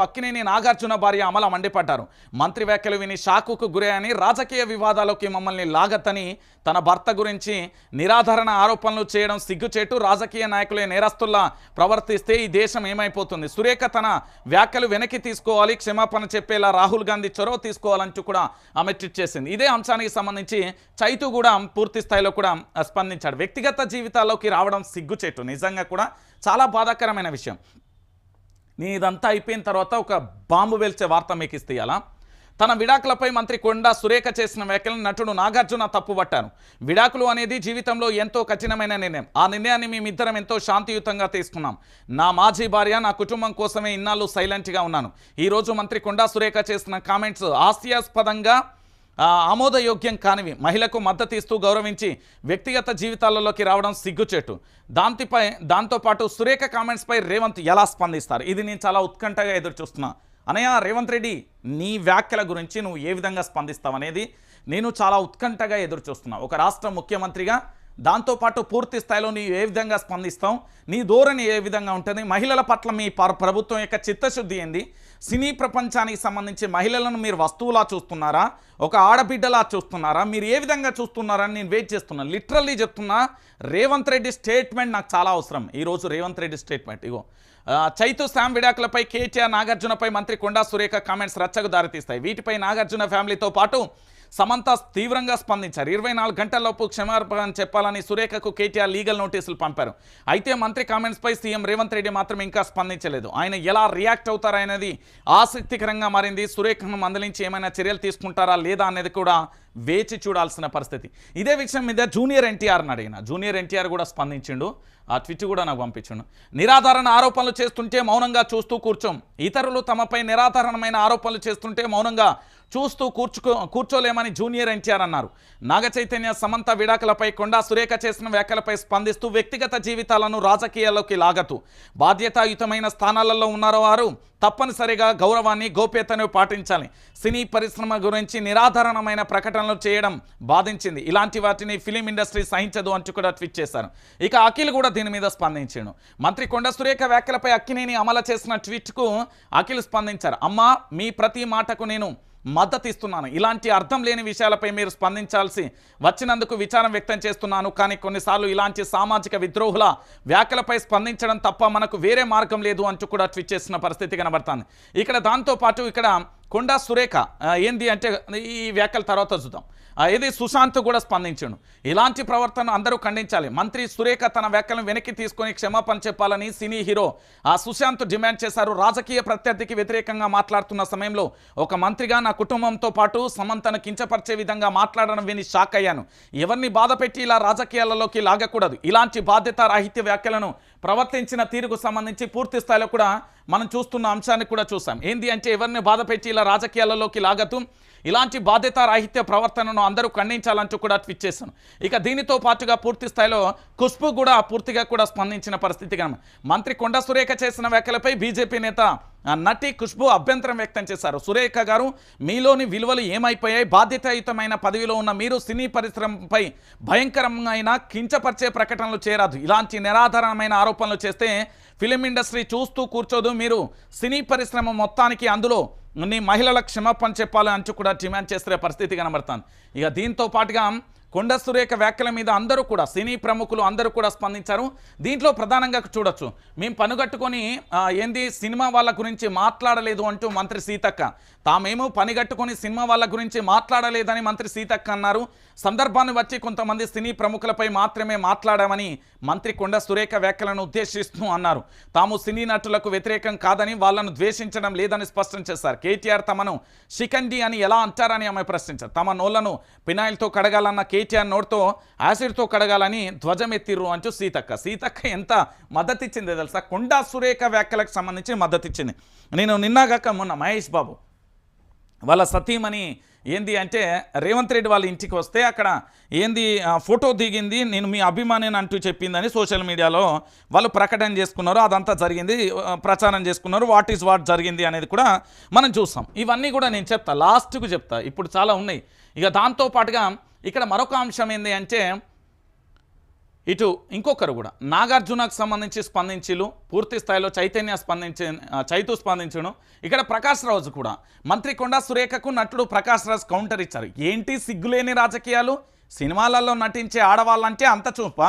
అక్కినేని నాగార్జున భార్య అమల మండిపడ్డారు. మంత్రి వ్యాఖ్యలు విని షాకుకు గురయ్యని రాజకీయ వివాదాలకి మమ్మల్ని లాగతని తన భర్త గురించి నిరాధారణ ఆరోపణలు చేయడం సిగ్గుచేటు రాజకీయ నాయకులే నేరస్తుల్లా ప్రవర్తిస్తే ఈ దేశం ఏమైపోతుంది? సురేఖ తన వ్యాఖ్యలు వెనక్కి తీసుకోవాలి క్షమాపణ చెప్పేలా రాహుల్ గాంధీ చొరవ తీసుకోవాలంటూ కూడా ఆమె ట్వీట్ చేసింది. ఇదే అంశానికి సంబంధించి చైతు కూడా పూర్తి స్థాయిలో కూడా స్పందించాడు. వ్యక్తిగత జీవితాల్లోకి రావడం సిగ్గుచేటు. నిజంగా కూడా చాలా బాధాకరమైన విషయం. నేను ఇదంతా అయిపోయిన తర్వాత ఒక బాంబు వేల్చే వార్త మీకు ఇస్తేయాలా అలా తన విడాకులపై మంత్రి కొండా సురేఖ చేసిన వ్యాఖ్యలను నటుడు నాగార్జున తప్పుపట్టారు విడాకులు అనేది జీవితంలో ఎంతో కఠినమైన నిర్ణయం. ఆ నిర్ణయాన్ని మేమిద్దరం ఎంతో శాంతియుతంగా తీసుకున్నాం. నా మాజీ భార్య నా కుటుంబం కోసమే ఇన్నాళ్ళు సైలెంట్గా ఉన్నాను. ఈరోజు మంత్రి కొండా సురేఖ చేసిన కామెంట్స్ హాస్యాస్పదంగా ఆమోదయోగ్యం కానివి. మహిళకు మద్దతు ఇస్తూ గౌరవించి వ్యక్తిగత జీవితాలలోకి రావడం సిగ్గుచేటు. దాంతిపై దాంతోపాటు సురేఖ కామెంట్స్పై రేవంత్ ఎలా స్పందిస్తారు? ఇది నేను చాలా ఉత్కంఠగా ఎదురు చూస్తున్నా అనయ్య రేవంత్ రెడ్డి నీ వ్యాఖ్యల గురించి నువ్వు ఏ విధంగా స్పందిస్తావు అనేది నేను చాలా ఉత్కంఠగా ఎదురు చూస్తున్నా ఒక రాష్ట్ర ముఖ్యమంత్రిగా దాంతోపాటు పూర్తి స్థాయిలో నీ ఏ విధంగా స్పందిస్తావు నీ ధోరణి ఏ విధంగా ఉంటుంది మహిళల పట్ల మీ ప్రభుత్వం యొక్క చిత్తశుద్ధి ఏంది సినీ ప్రపంచానికి సంబంధించి మహిళలను మీరు వస్తువులా చూస్తున్నారా ఒక ఆడబిడ్డలా చూస్తున్నారా మీరు ఏ విధంగా చూస్తున్నారని నేను వెయిట్ చేస్తున్నాను లిటరల్లీ చెప్తున్నా రేవంత్ రెడ్డి స్టేట్మెంట్ నాకు చాలా అవసరం. ఈరోజు రేవంత్ రెడ్డి స్టేట్మెంట్ ఇగో. చైతు శామ్ విడాకులపై కేటీఆర్ నాగార్జునపై మంత్రి కొండా సురేఖ కామెంట్స్ రచ్చకు దారితీస్తాయి. వీటిపై నాగార్జున ఫ్యామిలీతో పాటు సమంత తీవ్రంగా స్పందించారు. ఇరవై నాలుగు గంటలలోపు క్షమాపణ చెప్పాలని సురేఖకు కేటీఆర్ లీగల్ నోటీసులు పంపారు. అయితే మంత్రి కామెంట్స్పై సీఎం రేవంత్ రెడ్డి మాత్రం ఇంకా స్పందించలేదు. ఆయన ఎలా రియాక్ట్ అవుతారనేది ఆసక్తికరంగా మారింది. సురేఖను మందలించి ఏమైనా చర్యలు తీసుకుంటారా లేదా అనేది కూడా వేచి చూడాల్సిన పరిస్థితి. ఇదే విషయం మీద జూనియర్ ఎన్టీఆర్ని అడిగిన. జూనియర్ ఎన్టీఆర్ కూడా స్పందించిండు. ఆ ట్విట్ కూడా నాకు పంపించిండు. నిరాధారణ ఆరోపణలు చేస్తుంటే మౌనంగా చూస్తూ కూర్చోం. ఇతరులు తమపై నిరాధారణమైన ఆరోపణలు చేస్తుంటే మౌనంగా చూస్తూ కూర్చుకో కూర్చోలేమని జూనియర్ ఎన్టీఆర్ అన్నారు. నాగ చైతన్య సమంత విడాకులపై కొండా సురేఖ చేసిన వ్యాఖ్యలపై స్పందిస్తూ వ్యక్తిగత జీవితాలను రాజకీయాల్లోకి లాగతూ బాధ్యతాయుతమైన స్థానాలలో ఉన్నారో వారు తప్పనిసరిగా గౌరవాన్ని గోప్యతను పాటించాలి. సినీ పరిశ్రమ గురించి నిరాధారణమైన ప్రకటనలు చేయడం బాధించింది. ఇలాంటి వాటిని ఫిలిం ఇండస్ట్రీ సహించదు అంటూ కూడా ట్వీట్ చేశారు. ఇక అఖిల్ కూడా దీని మీద స్పందించాడు. మంత్రి కొండ సురేఖ వ్యాఖ్యలపై అక్కినేని అమలు చేసిన ట్వీట్కు అఖిల్ స్పందించారు. అమ్మా మీ ప్రతి మాటకు నేను మద్దతు ఇస్తున్నాను. ఇలాంటి అర్థం లేని విషయాలపై మీరు స్పందించాల్సి వచ్చినందుకు విచారం వ్యక్తం చేస్తున్నాను. కానీ కొన్నిసార్లు ఇలాంటి సామాజిక విద్రోహుల వ్యాఖ్యలపై స్పందించడం తప్ప మనకు వేరే మార్గం లేదు అంటూ కూడా ట్వీట్ చేసిన పరిస్థితి కనబడుతుంది. ఇక్కడ దాంతోపాటు ఇక్కడ కొండా సురేఖ ఏంది అంటే ఈ వ్యాఖ్యల తర్వాత చూద్దాం. ఇది సుశాంత్ కూడా స్పందించాడు. ఇలాంటి ప్రవర్తన అందరూ ఖండించాలి. మంత్రి సురేఖ తన వ్యాఖ్యలను వెనక్కి తీసుకొని క్షమాపణ చెప్పాలని సినీ హీరో ఆ సుశాంత్ డిమాండ్ చేశారు. రాజకీయ ప్రత్యర్థికి వ్యతిరేకంగా మాట్లాడుతున్న సమయంలో ఒక మంత్రిగా నా కుటుంబంతో పాటు సమంతను కించపరిచే విధంగా మాట్లాడడం విని షాక్ అయ్యాను. ఎవరిని బాధ పెట్టి ఇలా రాజకీయాలలోకి లాగకూడదు. ఇలాంటి బాధ్యత రాహిత్య వ్యాఖ్యలను ప్రవర్తించిన తీరుకు సంబంధించి పూర్తి స్థాయిలో కూడా మనం చూస్తున్న అంశాన్ని కూడా చూసాం. ఏంది అంటే ఎవరిని బాధ పెట్టి ఇలా రాజకీయాలలోకి లాగతూ ఇలాంటి బాధ్యత రాహిత్య ప్రవర్తనను అందరూ ఖండించాలంటూ కూడా ట్వీట్ చేశాను ఇక దీనితో పాటుగా పూర్తి స్థాయిలో ఖుష్బు కూడా పూర్తిగా కూడా స్పందించిన పరిస్థితి కనుమ మంత్రి కొండ సురేఖ చేసిన వ్యాఖ్యలపై బీజేపీ నేత నటి ఖుష్బు అభ్యంతరం వ్యక్తం చేశారు. సురేఖ గారు మీలోని విలువలు ఏమైపోయాయి? బాధ్యతాయుతమైన పదవిలో ఉన్న మీరు సినీ పరిశ్రమపై భయంకరమైన కించపరిచే ప్రకటనలు చేయరాదు. ఇలాంటి నిరాధారణమైన ఆరోపణలు చేస్తే ఫిలిం ఇండస్ట్రీ చూస్తూ కూర్చోదు. మీరు సినీ పరిశ్రమ మొత్తానికి అందులో నీ మహిళల క్షమాపణ చెప్పాలని అంచు కూడా డిమాండ్ చేసే పరిస్థితి కనబడుతుంది. ఇక దీంతో పాటుగా కొండ సురేఖ వ్యాఖ్యల మీద అందరూ కూడా సినీ ప్రముఖులు అందరూ కూడా స్పందించారు. దీంట్లో ప్రధానంగా చూడొచ్చు. మేము పనుగట్టుకొని ఏంది సినిమా వాళ్ళ గురించి మాట్లాడలేదు అంటూ మంత్రి సీతక్క. తామేమో పనిగట్టుకొని సినిమా వాళ్ళ గురించి మాట్లాడలేదని మంత్రి సీతక్క అన్నారు. సందర్భాన్ని వచ్చి కొంతమంది సినీ ప్రముఖులపై మాత్రమే మాట్లాడామని మంత్రి కొండ సురేఖ వ్యాఖ్యలను ఉద్దేశిస్తూ అన్నారు. తాము సినీ నటులకు వ్యతిరేకం కాదని వాళ్ళను ద్వేషించడం లేదని స్పష్టం చేశారు. కేటీఆర్ తమను షికండి అని ఎలా అంటారని ఆమె ప్రశ్నించారు. తమ నోళ్ళను పినాయిల్తో కడగాలన్న కే కేటీఆర్ నోట్తో యాసిడ్తో కడగాలని ధ్వజమెత్తిర్రు అంటూ సీతక్క. సీతక్క ఎంత మద్దతిచ్చిందే తెలుసా? కొండా సురేఖ వ్యాఖ్యలకు సంబంధించి మద్దతిచ్చింది. నేను నిన్నగాక మొన్న మహేష్ బాబు వాళ్ళ సతీమణి ఏంది అంటే రేవంత్ రెడ్డి వాళ్ళ ఇంటికి వస్తే అక్కడ ఏంది ఫోటో దిగింది నేను మీ అభిమానిని అంటూ చెప్పిందని సోషల్ మీడియాలో వాళ్ళు ప్రకటన చేసుకున్నారు అదంతా జరిగింది ప్రచారం చేసుకున్నారు వాట్ ఈస్ వాట్ జరిగింది అనేది కూడా మనం చూస్తాం. ఇవన్నీ కూడా నేను చెప్తా లాస్ట్కు చెప్తా ఇప్పుడు చాలా ఉన్నాయి. ఇక దాంతో పాటుగా ఇక్కడ మరొక అంశం ఏంది అంటే ఇటు ఇంకొకరు కూడా నాగార్జునకు సంబంధించి స్పందించిలు పూర్తి స్థాయిలో చైతన్య స్పందించి చైతు స్పందించను. ఇక్కడ ప్రకాష్ రాజు కూడా మంత్రి కొండా సురేఖకు నటుడు ప్రకాశ్రాజ్ కౌంటర్ ఇచ్చారు. ఏంటి సిగ్గులేని రాజకీయాలు? సినిమాలలో నటించే ఆడవాళ్ళంటే అంత చూప.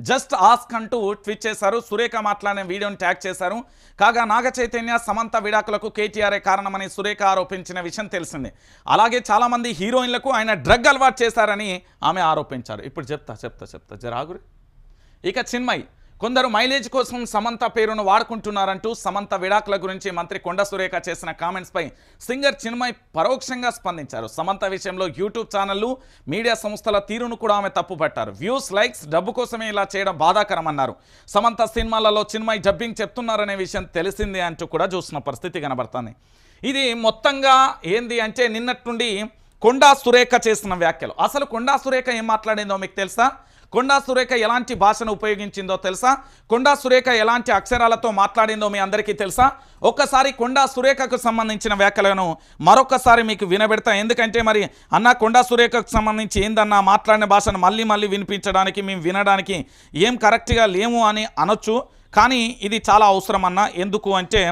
జస్ట్ ఆస్క్ అంటూ ట్వీట్ చేశారు. సురేఖ మాట్లాడిన వీడియోని ట్యాగ్ చేశారు. కాగా నాగ చైతన్య సమంత విడాకులకు కేటీఆర్ఏ కారణమని సురేఖ ఆరోపించిన విషయం తెలిసిందే. అలాగే చాలామంది హీరోయిన్లకు ఆయన డ్రగ్ అలవాటు చేశారని ఆమె ఆరోపించారు. ఇప్పుడు చెప్తా చెప్తా చెప్తా. జరాగురి. ఇక చిన్మయి కొందరు మైలేజ్ కోసం సమంత పేరును వాడుకుంటున్నారంటూ సమంత విడాకుల గురించి మంత్రి కొండ సురేఖ చేసిన కామెంట్స్పై సింగర్ చిన్మయ్ పరోక్షంగా స్పందించారు. సమంత విషయంలో యూట్యూబ్ ఛానళ్ళు మీడియా సంస్థల తీరును కూడా ఆమె తప్పుపట్టారు. వ్యూస్ లైక్స్ డబ్బు కోసమే ఇలా చేయడం బాధాకరమన్నారు. సమంత సినిమాలలో చిన్మయ్ డబ్బింగ్ చెప్తున్నారనే విషయం తెలిసిందే అంటూ కూడా చూసిన పరిస్థితి కనబడుతుంది. ఇది మొత్తంగా ఏంది అంటే నిన్నటి నుండి కొండా సురేఖ చేసిన వ్యాఖ్యలు. అసలు కొండా సురేఖ ఏం మాట్లాడిందో మీకు తెలుసా? కొండా సురేఖ ఎలాంటి భాషను ఉపయోగించిందో తెలుసా? కొండా సురేఖ ఎలాంటి అక్షరాలతో మాట్లాడిందో మీ అందరికీ తెలుసా? ఒక్కసారి కొండా సురేఖకు సంబంధించిన వ్యాఖ్యలను మరొకసారి మీకు వినబెడతా. ఎందుకంటే మరి అన్న కొండా సురేఖకు సంబంధించి ఏందన్నా మాట్లాడిన భాషను మళ్ళీ మళ్ళీ వినిపించడానికి మేము వినడానికి ఏం కరెక్ట్గా లేము అని అనొచ్చు. కానీ ఇది చాలా అవసరం అన్న. ఎందుకు అంటే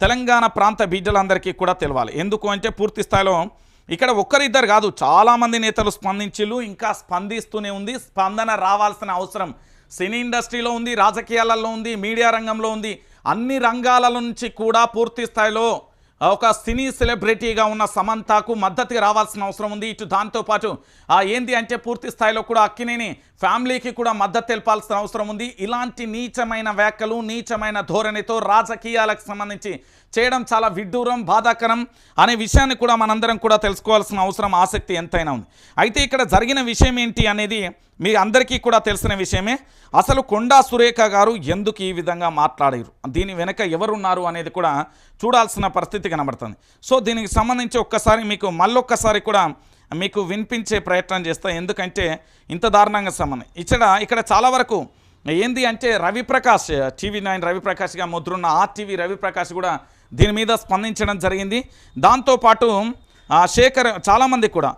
తెలంగాణ ప్రాంత బిడ్డలందరికీ కూడా తెలవాలి. ఎందుకు అంటే పూర్తి స్థాయిలో ఇక్కడ ఒక్కరిద్దరు కాదు చాలామంది నేతలు స్పందించిళ్ళు ఇంకా స్పందిస్తూనే ఉంది. స్పందన రావాల్సిన అవసరం సినీ ఇండస్ట్రీలో ఉంది రాజకీయాలలో ఉంది మీడియా రంగంలో ఉంది. అన్ని రంగాల నుంచి కూడా పూర్తి స్థాయిలో ఒక సినీ సెలబ్రిటీగా ఉన్న సమంతకు మద్దతుగా రావాల్సిన అవసరం ఉంది. ఇటు దాంతోపాటు ఆ ఏంది అంటే పూర్తి స్థాయిలో కూడా అక్కినేని ఫ్యామిలీకి కూడా మద్దతు తెలపాల్సిన అవసరం ఉంది. ఇలాంటి నీచమైన వ్యాఖ్యలు నీచమైన ధోరణితో రాజకీయాలకు సంబంధించి చేయడం చాలా విడ్డూరం బాధాకరం అనే విషయాన్ని కూడా మనందరం కూడా తెలుసుకోవాల్సిన అవసరం ఆసక్తి ఎంతైనా ఉంది. అయితే ఇక్కడ జరిగిన విషయం ఏంటి అనేది మీ అందరికీ కూడా తెలిసిన విషయమే. అసలు కొండా సురేఖ గారు ఎందుకు ఈ విధంగా మాట్లాడారు? దీని వెనక ఎవరున్నారు అనేది కూడా చూడాల్సిన పరిస్థితి కనబడుతుంది. సో దీనికి సంబంధించి ఒక్కసారి మీకు మళ్ళొక్కసారి కూడా మీకు వినిపించే ప్రయత్నం చేస్తా. ఎందుకంటే ఇంత దారుణంగా సంబంధం. ఇక్కడ ఇక్కడ చాలా వరకు ఏంది అంటే రవిప్రకాష్ టీవీ నైన్ రవిప్రకాష్గా ముద్రున్న ఆ టీవీ రవిప్రకాష్ కూడా దీని మీద స్పందించడం జరిగింది. దాంతోపాటు శేఖర్ చాలామంది కూడా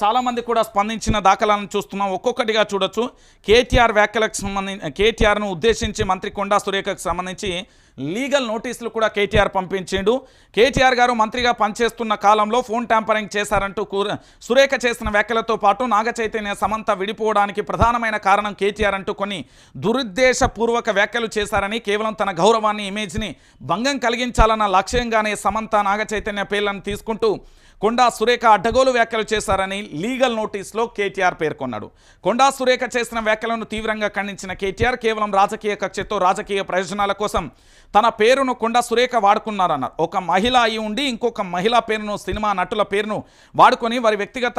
చాలామంది కూడా స్పందించిన దాఖలాలను చూస్తున్నాం. ఒక్కొక్కటిగా చూడొచ్చు. కేటీఆర్ వ్యాఖ్యలకు సంబంధించి కేటీఆర్ను ఉద్దేశించి మంత్రి కొండా సురేఖకు సంబంధించి లీగల్ నోటీసులు కూడా కేటీఆర్ పంపించిండు. కేటీఆర్ గారు మంత్రిగా పనిచేస్తున్న కాలంలో ఫోన్ ట్యాంపరింగ్ చేశారంటూ కూర సురేఖ చేసిన వ్యాఖ్యలతో పాటు నాగ చైతన్య సమంత విడిపోవడానికి ప్రధానమైన కారణం కేటీఆర్ అంటూ కొన్ని దురుద్దేశపూర్వక వ్యాఖ్యలు చేశారని కేవలం తన గౌరవాన్ని ఇమేజ్ని భంగం కలిగించాలన్న లక్ష్యంగానే సమంత నాగ చైతన్య పేర్లను తీసుకుంటూ కొండా సురేఖ అడ్డగోలు వ్యాఖ్యలు చేశారని లీగల్ నోటీస్లో కేటీఆర్ పేర్కొన్నాడు. కొండా సురేఖ చేసిన వ్యాఖ్యలను తీవ్రంగా ఖండించిన కేటీఆర్ కేవలం రాజకీయ కక్షతో రాజకీయ ప్రయోజనాల కోసం తన పేరును కొండా సురేఖ వాడుకున్నారన్నారు. ఒక మహిళ అయి ఉండి ఇంకొక మహిళా పేరును సినిమా నటుల పేరును వాడుకొని వారి వ్యక్తిగత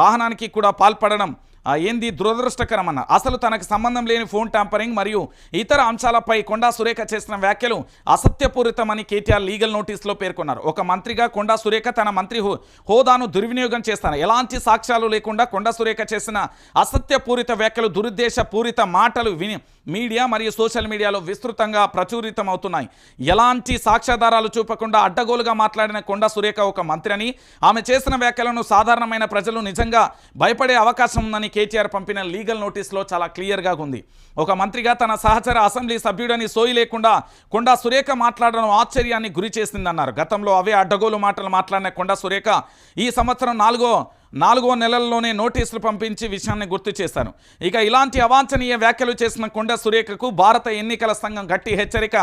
వాహనానికి కూడా పాల్పడడం ఏంది దురదృష్టకరమన్న? అసలు తనకు సంబంధం లేని ఫోన్ ట్యాంపరింగ్ మరియు ఇతర అంశాలపై కొండా సురేఖ చేసిన వ్యాఖ్యలు అసత్యపూరితమని కేటీఆర్ లీగల్ నోటీసులో పేర్కొన్నారు. ఒక మంత్రిగా కొండా సురేఖ తన మంత్రి హో- హోదాను దుర్వినియోగం చేస్తాను. ఎలాంటి సాక్ష్యాలు లేకుండా కొండా సురేఖ చేసిన అసత్యపూరిత వ్యాఖ్యలు దురుద్దేశపూరిత మాటలు విని మీడియా మరియు సోషల్ మీడియాలో విస్తృతంగా ప్రచురితం అవుతున్నాయి ఎలాంటి సాక్ష్యాధారాలు చూపకుండా అడ్డగోలుగా మాట్లాడిన కొండా సురేఖ ఒక మంత్రి అని ఆమె చేసిన వ్యాఖ్యలను సాధారణమైన ప్రజలు నిజంగా భయపడే అవకాశం ఉందని కేటీఆర్ పంపిన లీగల్ నోటీస్లో చాలా క్లియర్గా ఉంది. ఒక మంత్రిగా తన సహచర అసెంబ్లీ సభ్యుడని సోయి లేకుండా కొండా సురేఖ మాట్లాడడం ఆశ్చర్యాన్ని గురి చేసిందన్నారు. గతంలో అవే అడ్డగోలు మాటలు మాట్లాడిన కొండా సురేఖ ఈ సంవత్సరం నాలుగో నాలుగో నెలల్లోనే నోటీసులు పంపించి విషయాన్ని గుర్తు చేశాను ఇక ఇలాంటి అవాంఛనీయ వ్యాఖ్యలు చేసిన కొండ సురేఖకు భారత ఎన్నికల సంఘం గట్టి హెచ్చరిక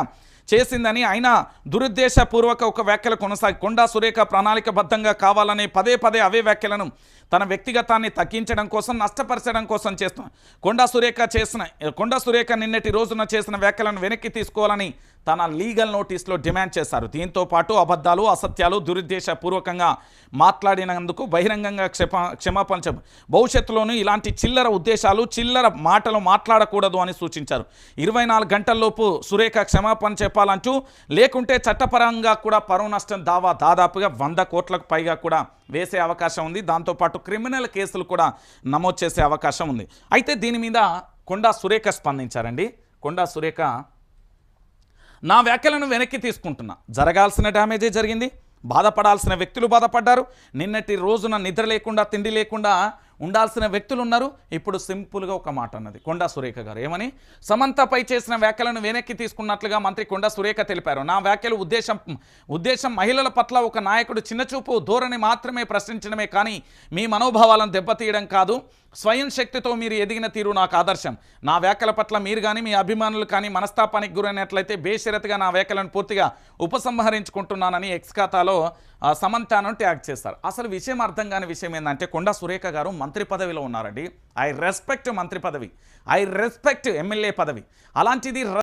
చేసిందని అయినా దురుద్దేశపూర్వక ఒక వ్యాఖ్యలు కొనసాగి కొండా సురేఖ ప్రణాళికబద్ధంగా కావాలని పదే పదే అవే వ్యాఖ్యలను తన వ్యక్తిగతాన్ని తగ్గించడం కోసం నష్టపరచడం కోసం చేస్తున్న కొండా సురేఖ చేసిన కొండా సురేఖ నిన్నటి రోజున చేసిన వ్యాఖ్యలను వెనక్కి తీసుకోవాలని తన లీగల్ నోటీస్లో డిమాండ్ చేశారు. దీంతో పాటు అబద్ధాలు అసత్యాలు దురుద్దేశపూర్వకంగా మాట్లాడినందుకు బహిరంగంగా క్షమ క్షమాపణ చెప్ప భవిష్యత్తులోనూ ఇలాంటి చిల్లర ఉద్దేశాలు చిల్లర మాటలు మాట్లాడకూడదు అని సూచించారు. ఇరవై నాలుగు గంటల్లోపు సురేఖ క్షమాపణ చెప్పాలంటూ లేకుంటే చట్టపరంగా కూడా పరువు నష్టం దావా దాదాపుగా వంద కోట్లకు పైగా కూడా వేసే అవకాశం ఉంది. దాంతోపాటు క్రిమినల్ కేసులు కూడా నమోదు చేసే అవకాశం ఉంది. అయితే దీని మీద కొండా సురేఖ స్పందించారండి. కొండా సురేఖ నా వ్యాఖ్యలను వెనక్కి తీసుకుంటున్నా. జరగాల్సిన డ్యామేజే జరిగింది. బాధపడాల్సిన వ్యక్తులు బాధపడ్డారు. నిన్నటి రోజున నిద్ర లేకుండా తిండి లేకుండా ఉండాల్సిన వ్యక్తులు ఉన్నారు ఇప్పుడు సింపుల్గా ఒక మాట అన్నది. కొండా సురేఖ గారు ఏమని? సమంతపై చేసిన వ్యాఖ్యలను వెనక్కి తీసుకున్నట్లుగా మంత్రి కొండా సురేఖ తెలిపారు. నా వ్యాఖ్యలు ఉద్దేశం ఉద్దేశం మహిళల పట్ల ఒక నాయకుడు చిన్నచూపు ధోరణి మాత్రమే ప్రశ్నించడమే కానీ మీ మనోభావాలను దెబ్బతీయడం కాదు. స్వయం శక్తితో మీరు ఎదిగిన తీరు నాకు ఆదర్శం. నా వ్యాఖ్యల పట్ల మీరు కానీ మీ అభిమానులు కానీ మనస్తాపానికి గురైనట్లయితే బేషరతుగా నా వ్యాఖ్యలను పూర్తిగా ఉపసంహరించుకుంటున్నానని ఎక్స్ ఖాతాలో సమంతాను ట్యాగ్ చేస్తారు అసలు విషయం అర్థం కాని విషయం ఏంటంటే కొండా సురేఖ గారు మంత్రి పదవిలో ఉన్నారండి. ఐ రెస్పెక్ట్ మంత్రి పదవి. ఐ రెస్పెక్ట్ ఎమ్మెల్యే పదవి. అలాంటిది